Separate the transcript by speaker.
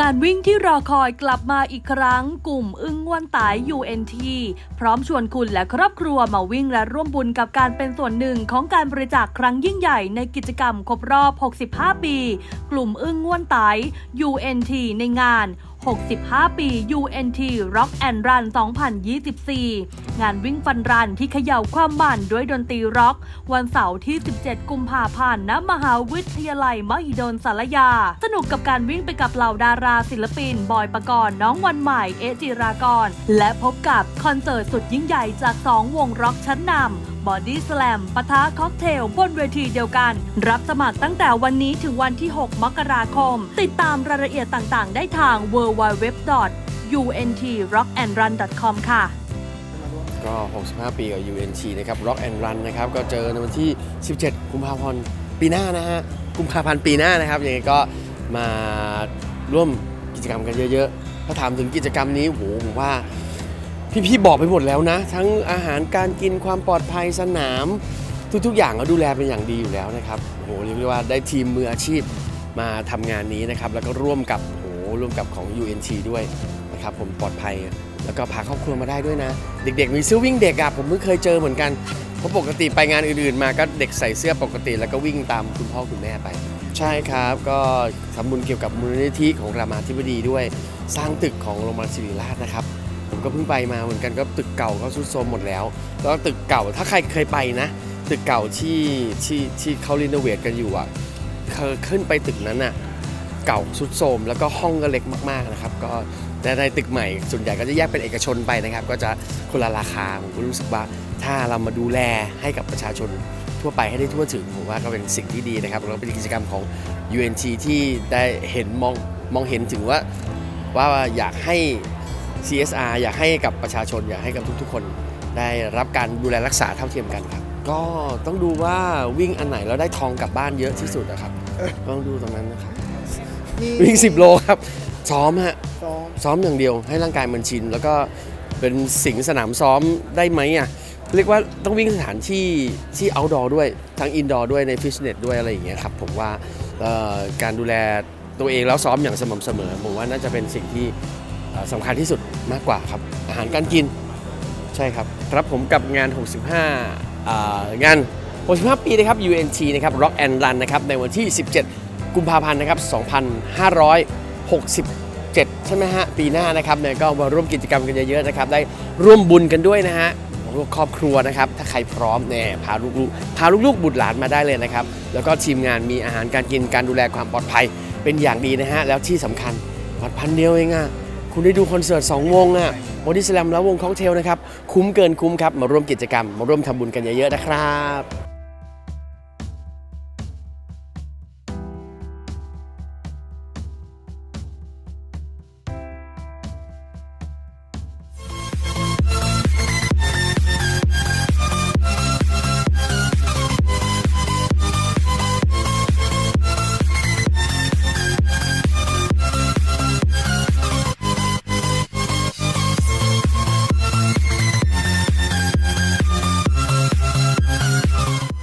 Speaker 1: งานวิ่งที่รอคอยกลับมาอีกครั้ง กลุ่มอึ้งง่วนตาย UNT พร้อมชวนคุณและครอบครัวมาวิ่งและร่วมบุญกับการเป็นส่วนหนึ่งของการบริจาคครั้งยิ่งใหญ่ในกิจกรรมครบรอบ 65 ปี กลุ่มอึ้งง่วนตาย UNT ในงาน 65 ปี UNT Rock and Run 2024 งานวิ่งฟันรันที่เขย่าความมันด้วยดนตรีร็อก วันเสาร์ที่ 17 กุมภาพันธ์ณมหาวิทยาลัยมหิดลสารยา สนุกกับการวิ่งไปกับเหล่าดาราศิลปิน บอยปกรณ์น้องวันใหม่ เอจิรากร และพบกับคอนเสิร์ตสุดยิ่งใหญ่จาก 2 วงร็อกชั้นนำ บอดี้สแลมปะทะค็อกเทลบนเวทีเดียวกัน รับสมัครตั้งแต่วันนี้ถึงวันที่ 6 มกราคม ติดตามรายละเอียดต่างๆ ได้ทาง www.untrockandrun.com ค่ะ
Speaker 2: ก็ 65 ปีกับ UNC นะครับ Rock and Run นะครับ ก็เจอในวันที่ 17 กุมภาพันธ์ปีหน้านะฮะ กุมภาพันธ์ปีหน้านะครับ ยังไงก็มาร่วมกิจกรรมกันเยอะๆ ถ้าถามถึงกิจกรรมนี้โหผมว่า พี่ๆบอกไปหมดแล้วนะ ทั้งอาหารการกินความปลอดภัยสนาม ทุกๆ อย่างก็ดูแลเป็นอย่างดีอยู่แล้วนะครับโหเรียกได้ว่าได้ทีมมืออาชีพมาทำงานนี้นะครับ แล้วก็ร่วมกับโหร่วมกับของ UNC ด้วยนะครับผมปลอดภัย แล้วก็พาครอบครัวมาได้ด้วยนะ เด็กๆ มีเสื้อวิ่งเด็กอะผมเพิ่งเคยเจอเหมือนกันเพราะปกติไปงานอื่นๆ มาก็เด็กใส่เสื้อปกติ แล้วก็วิ่งตามคุณพ่อคุณแม่ไป ใช่ครับ ก็ทำบุญเกี่ยวกับมูลนิธิของรามาธิบดีด้วย สร้างตึกของโรงพยาบาลศิริราชนะครับ ผมก็เพิ่งไปมาเหมือนกันก็ตึกเก่าก็ทรุดโทรมหมดแล้ว แล้วตึกเก่าถ้าใครเคยไปนะ ตึกเก่าที่ที่ที่เขารีโนเวทกันอยู่อะเคยขึ้นไปตึกนั้นอะเก่าสุดโทรมแล้วก็ห้องก็เล็กมากๆนะครับก็แต่ในตึกใหม่ส่วนใหญ่ก็จะแยกเป็นเอกชนไปนะครับ ก็จะคนละราคาผมก็รู้สึกว่าถ้าเรามาดูแลให้กับประชาชนทั่วไปให้ได้ทั่วถึงผมว่าก็เป็นสิ่งที่ดีนะครับแล้วเป็นกิจกรรมของ UNT ที่ได้เห็นมองมองเห็นถึงว่าว่าอยากให้ CSR อยากให้กับประชาชนอยากให้กับทุกๆ คนได้รับการดูแลรักษาเท่าเทียมกันครับ ก็ต้องดูว่าวิ่งอันไหนแล้วได้ทองกลับบ้านเยอะที่สุดนะครับต้องดูตรงนั้นนะครับวิ่ง 10 โลครับ ซ้อมฮะ
Speaker 3: ซ้อม
Speaker 2: ซ้อมอย่างเดียวให้ร่างกายมันชิน แล้วก็เป็นสิ่งสนามซ้อมได้ไหมอะเรียกว่าต้องวิ่งสถานที่ที่ outdoor ด้วย ทั้ง indoor ด้วยในฟิตเนสด้วยอะไรอย่างเงี้ยครับผมว่าเอ่อการดูแลตัวเองแล้วซ้อมอย่างสม่ำเสมอผมว่าน่าจะเป็นสิ่งที่เอ่อ สำคัญที่สุดมากกว่าครับ อาหารการกินใช่ครับครับผมกับงาน 65างาน 65 ปีนะครับ UNT นะครับ Rock and Run นะครับในวันที่ 17 กุมภาพันธ์นะครับ 2567 ใช่ไหมฮะ ปีหน้านะครับเนี่ยก็มาร่วมกิจกรรมกันเยอะๆนะครับ ได้ร่วมบุญกันด้วยนะฮะร่วมครอบครัวนะครับ ถ้าใครพร้อมเนี่ยพาลูกๆพาลูกๆบุตรหลานมาได้เลยนะครับ แล้วก็ทีมงานมีอาหารการกินการดูแลความปลอดภัยเป็นอย่างดีนะฮะ แล้วที่สำคัญบัตรพันเดียวเองอะ คุณได้ดูคอนเสิร์ต2วงอะบอดี้สแลมแล้ววงค็อกเทลนะครับ คุ้มเกินคุ้มครับ มาร่วมกิจกรรม มาร่วมทำบุญกันเยอะๆนะครับ